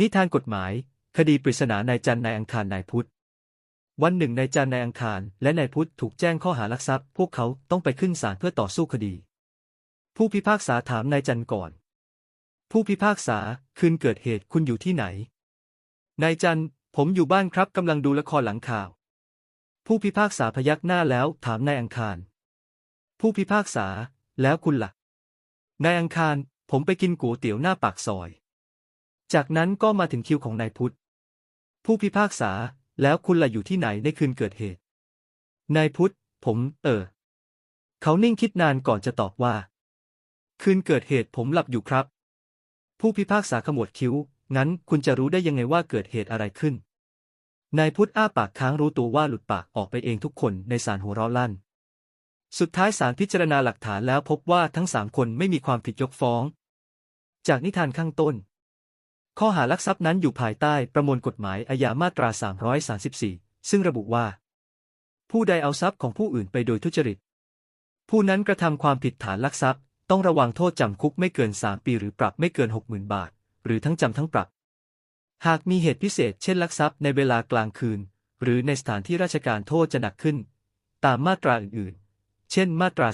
นิทานกฎหมาย คดีปริศนานายจันนายอังคารนายพุธ วันหนึ่งนายจันนายอังคารและนายพุธถูกแจ้งข้อหาลักทรัพย์ พวกเขาต้องไปขึ้นศาลเพื่อต่อสู้คดี ผู้พิพากษาถามนายจันก่อน ผู้พิพากษาคืนเกิดเหตุคุณอยู่ที่ไหน นายจันผมอยู่บ้านครับกำลังดูละครหลังข่าว ผู้พิพากษาพยักหน้าแล้วถามนายอังคาร ผู้พิพากษาแล้วคุณล่ะ นายอังคารผมไปกินก๋วยเตี๋ยวหน้าปากซอย จากนั้นก็มาถึงคิวของนายพุทธ ผู้พิพากษาแล้วคุณล่ะอยู่ที่ไหนในคืนเกิดเหตุ นายพุทธ ผม เออ เขานิ่งคิดนานก่อนจะตอบว่า คืนเกิดเหตุผมหลับอยู่ครับ ผู้พิพากษาขมวดคิ้ว งั้นคุณจะรู้ได้ยังไงว่าเกิดเหตุอะไรขึ้น นายพุทธอ้าปากค้างรู้ตัวว่าหลุดปากออกไปเองทุกคนในศาลหัวเราะลั่น สุดท้ายศาลพิจารณาหลักฐานแล้วพบว่าทั้งสามคนไม่มีความผิดยกฟ้อง จากนิทานข้างต้น ข้อหาลักทรัพย์นั้นอยู่ภายใต้ประมวลกฎหมายอาญามาตรา 334 ซึ่งระบุว่า ผู้ใดเอาทรัพย์ของผู้อื่นไปโดยทุจริต ผู้นั้นกระทำความผิดฐานลักทรัพย์ ต้องระวังโทษจำคุกไม่เกิน 3 ปีหรือปรับไม่เกิน 60,000 บาท หรือทั้งจำทั้งปรับ หากมีเหตุพิเศษ เช่นลักทรัพย์ในเวลากลางคืน หรือในสถานที่ราชการโทษจะหนักขึ้น ตามมาตราอื่นๆ เช่น มาตรา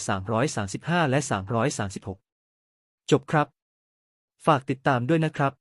335 และ 336 จบครับ ฝากติดตามด้วยนะครับ